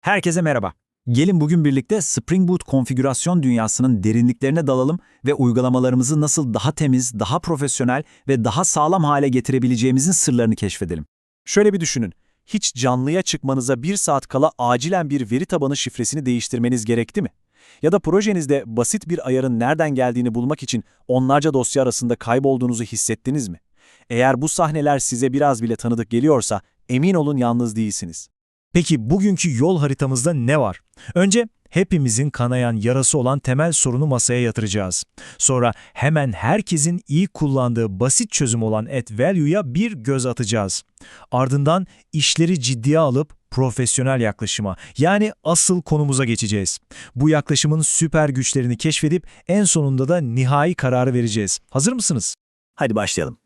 Herkese merhaba. Gelin bugün birlikte Spring Boot konfigürasyon dünyasının derinliklerine dalalım ve uygulamalarımızı nasıl daha temiz, daha profesyonel ve daha sağlam hale getirebileceğimizin sırlarını keşfedelim. Şöyle bir düşünün. Hiç canlıya çıkmanıza bir saat kala acilen bir veri tabanı şifresini değiştirmeniz gerekti mi? Ya da projenizde basit bir ayarın nereden geldiğini bulmak için onlarca dosya arasında kaybolduğunuzu hissettiniz mi? Eğer bu sahneler size biraz bile tanıdık geliyorsa emin olun yalnız değilsiniz. Peki bugünkü yol haritamızda ne var? Önce hepimizin kanayan yarası olan temel sorunu masaya yatıracağız. Sonra hemen herkesin iyi kullandığı basit çözüm olan AddValue'ya bir göz atacağız. Ardından işleri ciddiye alıp profesyonel yaklaşıma yani asıl konumuza geçeceğiz. Bu yaklaşımın süper güçlerini keşfedip en sonunda da nihai kararı vereceğiz. Hazır mısınız? Hadi başlayalım.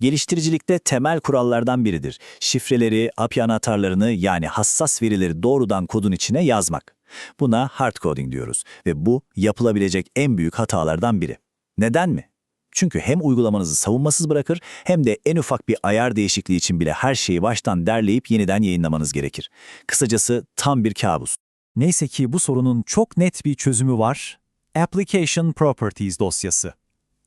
Geliştiricilikte temel kurallardan biridir. Şifreleri, API anahtarlarını yani hassas verileri doğrudan kodun içine yazmak. Buna hard coding diyoruz ve bu yapılabilecek en büyük hatalardan biri. Neden mi? Çünkü hem uygulamanızı savunmasız bırakır hem de en ufak bir ayar değişikliği için bile her şeyi baştan derleyip yeniden yayınlamanız gerekir. Kısacası tam bir kabus. Neyse ki bu sorunun çok net bir çözümü var. Application Properties dosyası.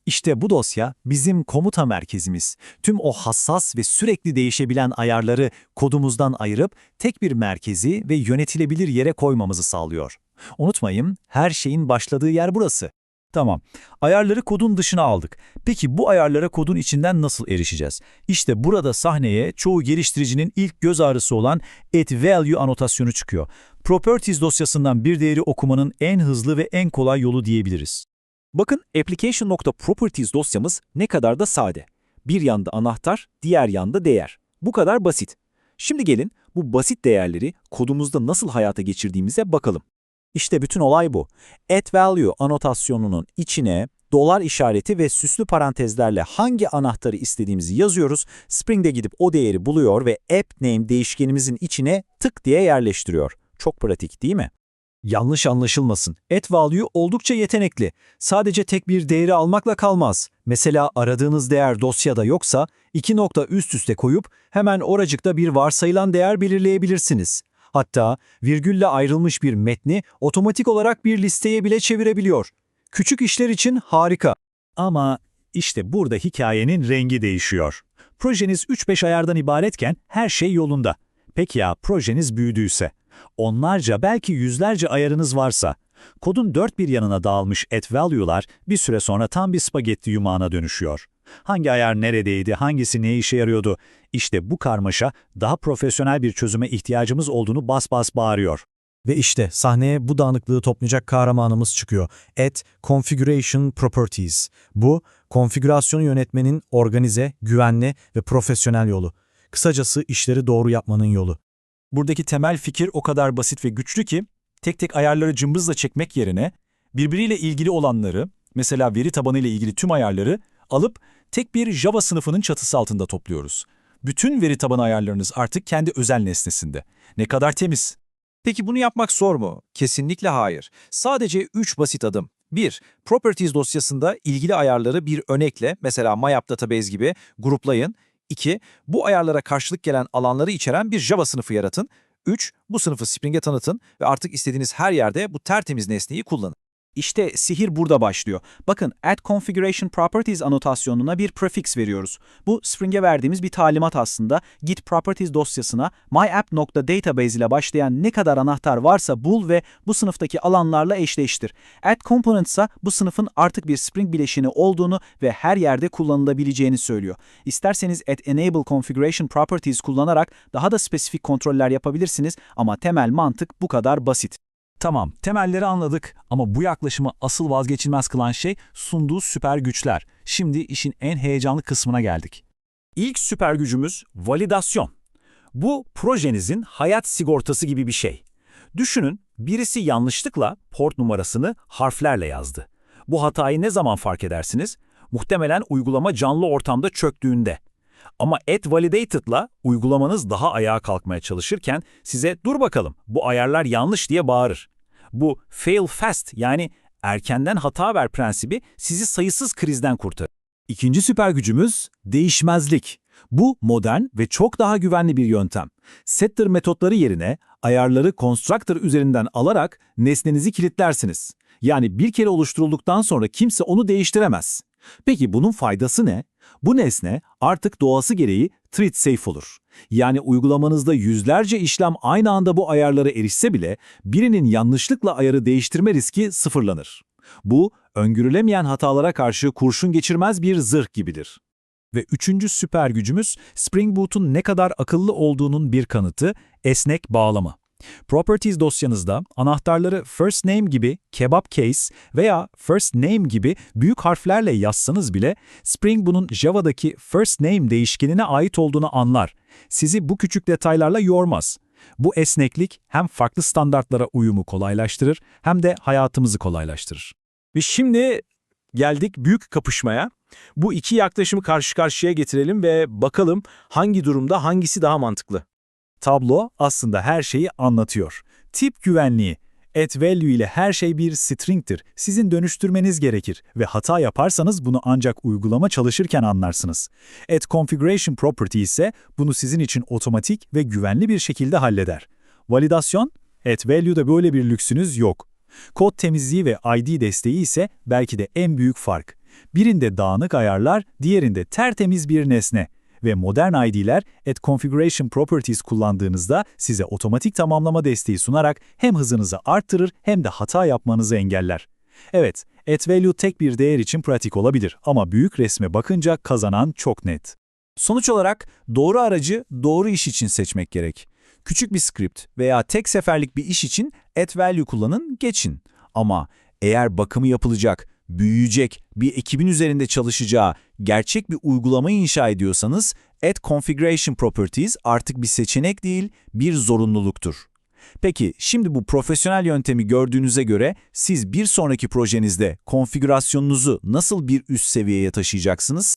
İşte bu dosya bizim komuta merkezimiz. Tüm o hassas ve sürekli değişebilen ayarları kodumuzdan ayırıp tek bir merkezi ve yönetilebilir yere koymamızı sağlıyor. Unutmayın, her şeyin başladığı yer burası. Tamam. Ayarları kodun dışına aldık. Peki bu ayarlara kodun içinden nasıl erişeceğiz? İşte burada sahneye çoğu geliştiricinin ilk göz ağrısı olan add-value anotasyonu çıkıyor. Properties dosyasından bir değeri okumanın en hızlı ve en kolay yolu diyebiliriz. Bakın application.properties dosyamız ne kadar da sade. Bir yanda anahtar, diğer yanda değer. Bu kadar basit. Şimdi gelin bu basit değerleri kodumuzda nasıl hayata geçirdiğimize bakalım. İşte bütün olay bu. AddValue anotasyonunun içine dolar işareti ve süslü parantezlerle hangi anahtarı istediğimizi yazıyoruz. Spring'de gidip o değeri buluyor ve AppName değişkenimizin içine tık diye yerleştiriyor. Çok pratik değil mi? Yanlış anlaşılmasın. AddValue oldukça yetenekli. Sadece tek bir değeri almakla kalmaz. Mesela aradığınız değer dosyada yoksa iki nokta üst üste koyup hemen oracıkta bir varsayılan değer belirleyebilirsiniz. Hatta virgülle ayrılmış bir metni otomatik olarak bir listeye bile çevirebiliyor. Küçük işler için harika. Ama işte burada hikayenin rengi değişiyor. Projeniz 3-5 ayardan ibaretken her şey yolunda. Peki ya projeniz büyüdüyse? Onlarca belki yüzlerce ayarınız varsa, kodun dört bir yanına dağılmış add-value'lar bir süre sonra tam bir spagetti yumağına dönüşüyor. Hangi ayar neredeydi, hangisi ne işe yarıyordu? İşte bu karmaşa daha profesyonel bir çözüme ihtiyacımız olduğunu bas bas bağırıyor. Ve işte sahneye bu dağınıklığı toplayacak kahramanımız çıkıyor. Add Configuration Properties. Bu, konfigürasyonu yönetmenin organize, güvenli ve profesyonel yolu. Kısacası işleri doğru yapmanın yolu. Buradaki temel fikir o kadar basit ve güçlü ki, tek tek ayarları cımbızla çekmek yerine, birbiriyle ilgili olanları, mesela veri tabanı ile ilgili tüm ayarları alıp tek bir Java sınıfının çatısı altında topluyoruz. Bütün veri tabanı ayarlarınız artık kendi özel nesnesinde. Ne kadar temiz. Peki bunu yapmak zor mu? Kesinlikle hayır. Sadece 3 basit adım. 1. Properties dosyasında ilgili ayarları bir örnekle, mesela MyApp Database gibi gruplayın. 2. Bu ayarlara karşılık gelen alanları içeren bir Java sınıfı yaratın. 3. Bu sınıfı Spring'e tanıtın ve artık istediğiniz her yerde bu tertemiz nesneyi kullanın. İşte sihir burada başlıyor. Bakın add configuration properties anotasyonuna bir prefix veriyoruz. Bu Spring'e verdiğimiz bir talimat aslında. Git properties dosyasına myapp.database ile başlayan ne kadar anahtar varsa bul ve bu sınıftaki alanlarla eşleştir. Add component ise bu sınıfın artık bir Spring bileşini olduğunu ve her yerde kullanılabileceğini söylüyor. İsterseniz add enable configuration properties kullanarak daha da spesifik kontroller yapabilirsiniz ama temel mantık bu kadar basit. Tamam, temelleri anladık ama bu yaklaşımı asıl vazgeçilmez kılan şey sunduğu süper güçler. Şimdi işin en heyecanlı kısmına geldik. İlk süper gücümüz validasyon. Bu projenizin hayat sigortası gibi bir şey. Düşünün, birisi yanlışlıkla port numarasını harflerle yazdı. Bu hatayı ne zaman fark edersiniz? Muhtemelen uygulama canlı ortamda çöktüğünde. Ama Add Validated'la uygulamanız daha ayağa kalkmaya çalışırken size dur bakalım bu ayarlar yanlış diye bağırır. Bu fail fast yani erkenden hata ver prensibi sizi sayısız krizden kurtarır. İkinci süper gücümüz değişmezlik. Bu modern ve çok daha güvenli bir yöntem. Setter metotları yerine ayarları constructor üzerinden alarak nesnenizi kilitlersiniz. Yani bir kere oluşturulduktan sonra kimse onu değiştiremez. Peki bunun faydası ne? Bu nesne artık doğası gereği thread safe olur. Yani uygulamanızda yüzlerce işlem aynı anda bu ayarlara erişse bile birinin yanlışlıkla ayarı değiştirme riski sıfırlanır. Bu, öngörülemeyen hatalara karşı kurşun geçirmez bir zırh gibidir. Ve üçüncü süper gücümüz Spring Boot'un ne kadar akıllı olduğunun bir kanıtı esnek bağlama. Properties dosyanızda anahtarları first name gibi kebap case veya first name gibi büyük harflerle yazsanız bile Spring bunun Java'daki first name değişkenine ait olduğunu anlar. Sizi bu küçük detaylarla yormaz. Bu esneklik hem farklı standartlara uyumu kolaylaştırır hem de hayatımızı kolaylaştırır. Ve şimdi geldik büyük kapışmaya. Bu iki yaklaşımı karşı karşıya getirelim ve bakalım hangi durumda hangisi daha mantıklı. Tablo aslında her şeyi anlatıyor. Tip güvenliği. At value ile her şey bir string'tir. Sizin dönüştürmeniz gerekir ve hata yaparsanız bunu ancak uygulama çalışırken anlarsınız. At configuration property ise bunu sizin için otomatik ve güvenli bir şekilde halleder. Validasyon, at value'da böyle bir lüksünüz yok. Kod temizliği ve ID desteği ise belki de en büyük fark. Birinde dağınık ayarlar, diğerinde tertemiz bir nesne ve modern ID'ler at configuration properties kullandığınızda size otomatik tamamlama desteği sunarak hem hızınızı arttırır hem de hata yapmanızı engeller. Evet, at value tek bir değer için pratik olabilir ama büyük resme bakınca kazanan çok net. Sonuç olarak doğru aracı doğru iş için seçmek gerek. Küçük bir script veya tek seferlik bir iş için add value kullanın, geçin. Ama eğer bakımı yapılacak, büyüyecek, bir ekibin üzerinde çalışacağı gerçek bir uygulama inşa ediyorsanız add configuration properties artık bir seçenek değil, bir zorunluluktur. Peki şimdi bu profesyonel yöntemi gördüğünüze göre siz bir sonraki projenizde konfigürasyonunuzu nasıl bir üst seviyeye taşıyacaksınız?